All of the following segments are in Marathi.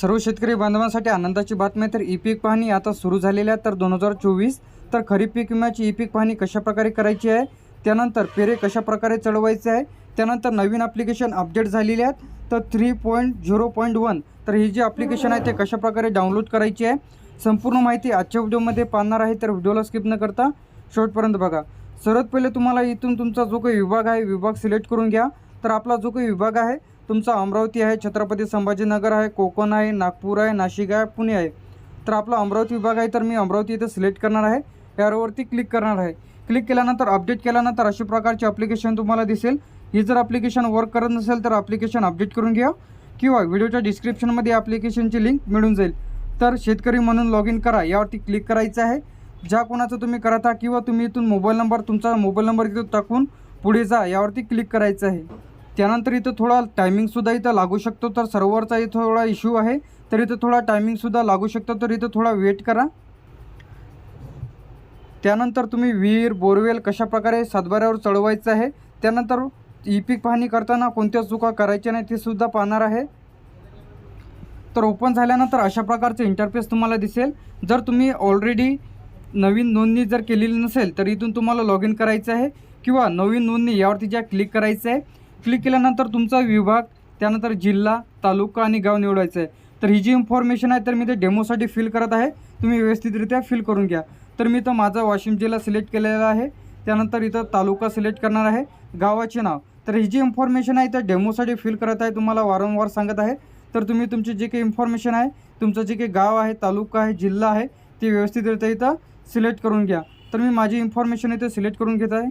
सर्व शेतकरी बांधवांसाठी आनंदाची बातमी आहे. तर ई पीक पाहणी आता सुरू झालेली आहे. तर दोन हजार चोवीस तर खरीप पीक विम्याची ई पीक पाहणी कशाप्रकारे करायची आहे? त्यानंतर पेरे कशाप्रकारे चढवायचे आहे? त्यानंतर नवीन ॲप्लिकेशन अपडेट झालेली आहेत तर three point zero point one तर ही जी ॲप्लिकेशन आहे ते कशाप्रकारे डाउनलोड करायची आहे? संपूर्ण माहिती आजच्या व्हिडिओमध्ये पाहणार आहे. तर व्हिडिओला स्किप न करता शेवटपर्यंत बघा. सर्वात पहिले तुम्हाला इथून तुमचा जो काही विभाग आहे विभाग सिलेक्ट करून घ्या. तर आपला जो काही विभाग आहे तुमचा अमरावती आहे छत्रपती संभाजीनगर आहे कोकण आहे नागपूर आहे नाशिक आहे पुणे आहे. तर आपला अमरावती विभाग आहे तर मी अमरावती इथं सिलेक्ट करणार आहे. यावरती क्लिक करणार आहे. क्लिक केल्यानंतर अपडेट केल्यानंतर अशा प्रकारचे ॲप्लिकेशन तुम्हाला दिसेल. ही जर ॲप्लिकेशन वर्क करत नसेल तर ॲप्लिकेशन अपडेट करून घ्या. किंवा व्हिडिओच्या डिस्क्रिप्शनमध्ये ॲप्लिकेशनची लिंक मिळून जाईल. तर शेतकरी म्हणून लॉग इन करा. यावरती क्लिक करायचं आहे. ज्या कोणाचं तुम्ही करत किंवा तुम्ही इथून मोबाईल नंबर तुमचा मोबाईल नंबर इथून टाकून पुढे जा. यावरती क्लिक करायचं आहे. त्यानंतर इथं थोडा टायमिंगसुद्धा इथं लागू शकतो. तर सर्व्हरचा इथं थोडा इश्यू आहे. तर इथं थोडा टायमिंगसुद्धा लागू शकतो. तर इथं थोडा वेट करा. त्यानंतर तुम्ही विहीर बोरवेल कशाप्रकारे सातबाऱ्यावर चढवायचं आहे. त्यानंतर ई पीक पाहणी करताना कोणत्या चुका करायच्या नाही ते सुद्धा पाहणार आहे. तर ओपन झाल्यानंतर अशा प्रकारचे इंटरफेस तुम्हाला दिसेल. जर तुम्ही ऑलरेडी नवीन नोंदणी जर केलेली नसेल तर इथून तुम्हाला लॉग इन करायचं आहे. किंवा नवीन नोंदणी यावरती ज्या क्लिक करायचं आहे क्लिक केल्यानंतर तुमचा विभाग त्यानंतर जिल्हा तालुका आणि गाव निवडायचं आहे तर ही जी इन्फॉर्मेशन आहे तर मी ते डेमोसाठी फिल करत आहे. तुम्ही व्यवस्थितरित्या फिल करून घ्या. तर मी तर माझा वाशिम जिल्हा सिलेक्ट केलेला आहे. त्यानंतर इथं तालुका सिलेक्ट करणार आहे. गावाचे नाव. तर ही जी इन्फॉर्मेशन आहे त्या डेमोसाठी फिल करत आहे तुम्हाला वारंवार सांगत आहे. तर तुम्ही तुमची जे काही इन्फॉर्मेशन आहे तुमचं जे काही गाव आहे तालुका आहे जिल्हा आहे ते व्यवस्थितरित्या इथं सिलेक्ट करून घ्या. तर मी माझी इन्फॉर्मेशन इथं सिलेक्ट करून घेत आहे.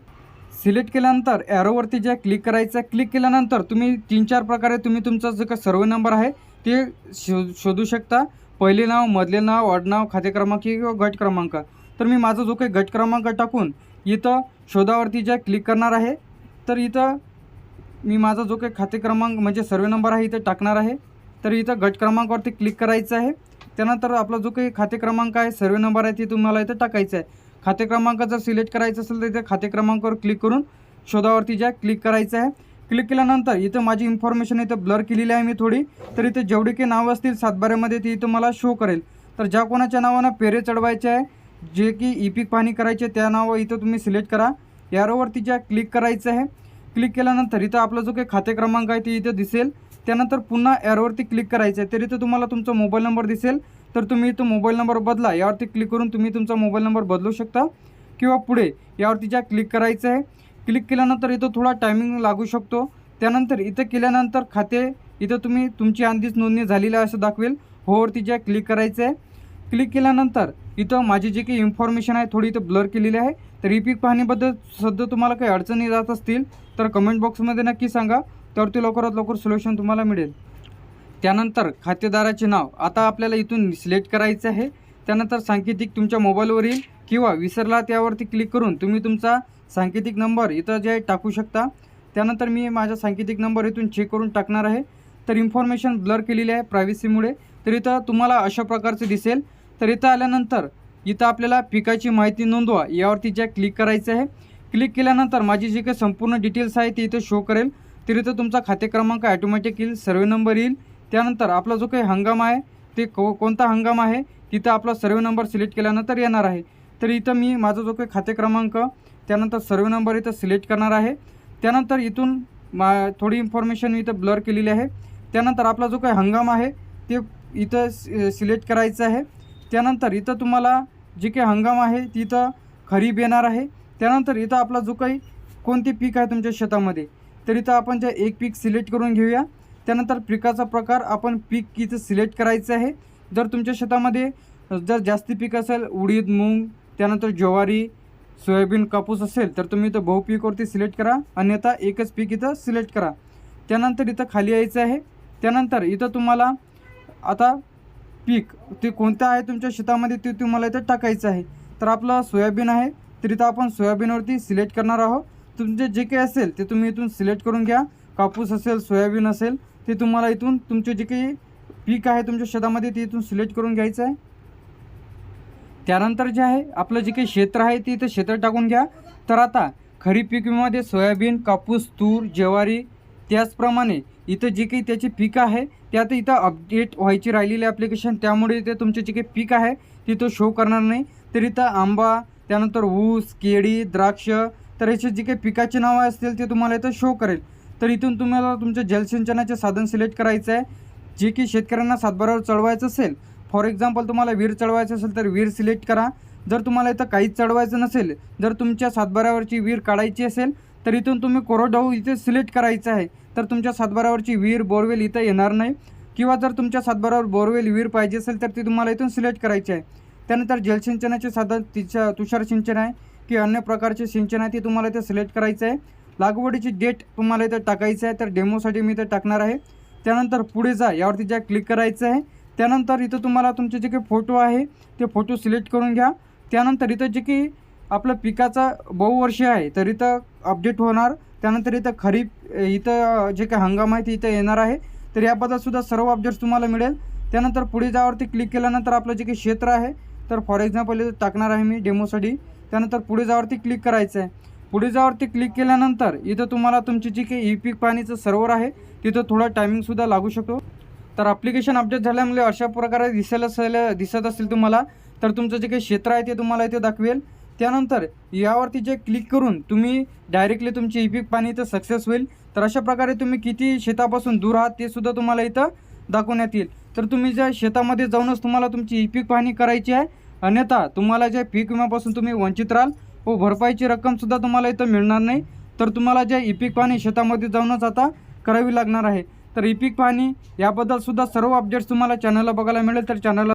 सिलेक्ट केल्यानंतर ॲरोवरती जे क्लिक करायचं आहे क्लिक केल्यानंतर तुम्ही तीन चार प्रकारे तुम्ही तुमचा जो काही सर्व नंबर आहे ते शो शोधू शकता. पहिले नाव मधले नाव आडनाव खाते क्रमांक किंवा गट क्रमांक. तर मी माझा जो काही गट क्रमांक टाकून इथं शोधावरती ज्या क्लिक करणार आहे तर इथं मी माझा जो काही खाते क्रमांक म्हणजे सर्वे नंबर आहे इथं टाकणार आहे. तर इथं गट क्रमांकावरती क्लिक करायचं आहे. त्यानंतर आपला जो काही खाते क्रमांक आहे सर्वे नंबर आहे ते तुम्हाला इथं टाकायचं आहे. खाते क्रमांक जर सिलेक्ट करायचं असेल तर इथे खाते क्रमांकावर क्लिक करून शोधावरती ज्या क्लिक करायचं आहे क्लिक केल्यानंतर इथं माझी इन्फॉर्मेशन इथं ब्लर केलेली आहे मी थोडी. तर इथे जेवढे काही नावं असतील सातबाऱ्यामध्ये ती इथं मला शो करेल. तर ज्या कोणाच्या नावानं पेरे चढवायचे आहे जे की ई पीक पाहणी करायचे त्या नावं इथं तुम्ही सिलेक्ट करा. यारोवरती ज्या क्लिक करायचं आहे क्लिक केल्यानंतर इथं आपला जो काही खाते क्रमांक आहे ते इथं दिसेल. त्यानंतर पुन्हा एरोवरती क्लिक करायचं आहे. तर इथं तुम्हाला तुमचा मोबाईल नंबर दिसेल. तर तुम्ही इथं मोबाईल नंबर बदला यावरती क्लिक करून तुम्ही तुमचा मोबाईल नंबर बदलू शकता. किंवा पुढे यावरती ज्या क्लिक करायचं आहे क्लिक केल्यानंतर इथं थोडा टायमिंग लागू शकतो. त्यानंतर इथं केल्यानंतर खाते इथं तुम्ही तुमची आधीच नोंदणी झालेली आहे असं दाखवेल. होवरती ज्या क्लिक करायचं आहे क्लिक केल्यानंतर इथं माझी जी काही इन्फॉर्मेशन आहे थोडी इथं ब्लर केलेली आहे. तर ई पीक पाहणीबद्दल सध्या तुम्हाला काही अडचणी जात असतील तर कमेंट बॉक्समध्ये नक्की सांगा. तर ते लवकरात लवकर सोल्युशन तुम्हाला मिळेल. त्यानंतर खातेदाराचे नाव आता आपल्याला इथून सिलेक्ट करायचं आहे. त्यानंतर सांकेतिक तुमच्या मोबाईलवर येईल किंवा विसरला त्यावरती क्लिक करून तुम्ही तुमचा सांकेतिक नंबर इथं जे आहे टाकू शकता. त्यानंतर मी माझा सांकेतिक नंबर इथून चेक करून टाकणार आहे. तर इन्फॉर्मेशन ब्लर केलेली आहे प्रायव्हसीमुळे तर इथं तुम्हाला अशा प्रकारचे दिसेल. तर इथं आल्यानंतर इथं आपल्याला पिकाची माहिती नोंदवा यावरती ज्या क्लिक करायचं आहे. क्लिक केल्यानंतर माझी जी काही संपूर्ण डिटेल्स आहे ती इथं शो करेल. तर इथं तुमचा खाते क्रमांक ॲटोमॅटिक येईल सर्वे नंबर येईल त्यानंतर आपला जो काही हंगाम आहे ते को कोणता हंगाम आहे तिथं आपला सर्वे नंबर सिलेक्ट केल्यानंतर येणार आहे. तर इथं मी माझा जो काही खाते क्रमांक त्यानंतर सर्वे नंबर इथं सिलेक्ट करणार आहे. त्यानंतर इथून मा थोडी इन्फॉर्मेशन इथं ब्लर केलेली आहे. त्यानंतर आपला जो काही हंगाम आहे ते इथं सिलेक्ट करायचं आहे. त्यानंतर इथं तुम्हाला जे काही हंगाम आहे तिथं खरीप येणार आहे. त्यानंतर इथं आपला जो काही कोणते पीक आहे तुमच्या शेतामध्ये तर इथं आपण जे एक पीक सिलेक्ट करून घेऊया. त्यानंतर पिकाचा प्रकार आपण पीक इथं सिलेक्ट करायचं आहे? जर तुमच्या शेतामध्ये जर जास्ती पीक असेल उडीद मूग त्यानंतर ज्वारी सोयाबीन कापूस असेल तर तुम्ही इथं बहुपीकवरती सिलेक्ट करा. अन्यथा एकच पीक इथं सिलेक्ट करा. त्यानंतर इथं खाली यायचं आहे. त्यानंतर इथं तुम्हाला आता पीक ते कोणतं आहे तुमच्या शेतामध्ये ते तुम्हाला इथं टाकायचं आहे. तर आपलं सोयाबीन आहे तर इथं आपण सोयाबीनवरती सिलेक्ट करणार आहोत. तुमचे जे काही असेल ते तुम्ही इथून सिलेक्ट करून घ्या. कापूस असेल सोयाबीन असेल ते तुम्हाला इथून तुमचे जे काही पीक आहे तुमच्या शेतामध्ये ते इथून सिलेक्ट करून घ्यायचं आहे. त्यानंतर जे आहे आपलं जे काही क्षेत्र आहे ते इथं क्षेत्र टाकून घ्या. तर आता खरीप पीक सोयाबीन कापूस तूर ज्वारी त्याचप्रमाणे इथं जे काही त्याची पीक आहे ते आता इथं अपडेट व्हायची राहिलेली ॲप्लिकेशन त्यामुळे इथे तुमचे जे काही पीक आहे ते तो शो करणार नाही. तर इथं आंबा त्यानंतर ऊस केळी द्राक्ष तर याचे जे काही पिकाचे नावं असतील ते तुम्हाला इथं शो करेल. तर इथून तुम्हाला तुमचं जलसिंचनाचे साधन सिलेक्ट करायचं आहे. जे की शेतकऱ्यांना सातबारावर चढवायचं असेल. फॉर एक्झाम्पल तुम्हाला वीर चढवायचं असेल तर वीर सिलेक्ट करा. जर तुम्हाला इथं काहीच चढवायचं नसेल जर तुमच्या सातबारावरची वीर काढायची असेल तर इथून तुम्ही कोरडवाहू इथे सिलेक्ट करायचं आहे. तर तुमच्या सातबारावरची वीर बोरवेल इथं येणार नाही. किंवा जर तुमच्या सातबारावर बोरवेल विहीर पाहिजे असेल तर ती तुम्हाला इथून सिलेक्ट करायची आहे. त्यानंतर जलसिंचनाचे साधन तिच्या तुषार सिंचन आहे की अन्य प्रकारचे सिंचन आहे ते तुम्हाला इथे सिलेक्ट करायचं आहे. लागवडीची डेट तुम्हाला इथं टाकायचं आहे तर डेमोसाठी मी इथं टाकणार आहे. त्यानंतर पुढे जा यावरती ज्या क्लिक करायचं आहे त्यानंतर इथं तुम्हाला तुमचे जे काही फोटो आहे ते फोटो सिलेक्ट करून घ्या. त्यानंतर इथं जे की आपलं पिकाचा बहुवर्षी आहे तर इथं अपडेट होणार. त्यानंतर इथं खरीप इथं जे काही हंगाम आहे ते इथं येणार आहे. तर याबद्दलसुद्धा सर्व अपडेट्स तुम्हाला मिळेल. त्यानंतर पुढे जावरती क्लिक केल्यानंतर आपलं जे काही क्षेत्र आहे तर फॉर एक्झाम्पल इथं टाकणार आहे मी डेमोसाठी. त्यानंतर पुढे जावरती क्लिक करायचं आहे. पुढे जावरती क्लिक केल्यानंतर इथं तुम्हाला तुमची जी काही ई पीक पाणीचं सर्वर आहे तिथं थोडा टायमिंगसुद्धा लागू शकतो. तर ॲप्लिकेशन अपडेट झाल्यामुळे अशा प्रकारे दिसायला असेल दिसत असेल तुम्हाला तर तुमचं जे काही क्षेत्र आहे ते तुम्हाला इथे दाखवेल. त्यानंतर यावरती जे क्लिक करून तुम्ही डायरेक्टली तुमची ई पीक पाणी इथं सक्सेस होईल. तर अशा प्रकारे तुम्ही किती शेतापासून दूर आहात ते सुद्धा तुम्हाला इथं दाखवण्यात येईल. तर तुम्ही ज्या शेतामध्ये जाऊनच तुम्हाला तुमची ई पीक पाहणी करायची आहे अन्यथा तुम्हाला ज्या पीक विम्यापासून तुम्ही वंचित राहाल व भरपाईची रक्कमसुद्धा तुम्हाला इथं मिळणार नाही. तर तुम्हाला ज्या इपिक पाणी शेतामध्ये जाऊनच आता करावी लागणार आहे. तर इपिक पाणी पाहणी सर्व अपडेट्स तुम्हाला चॅनलला बघायला मिळेल. तर चॅनलला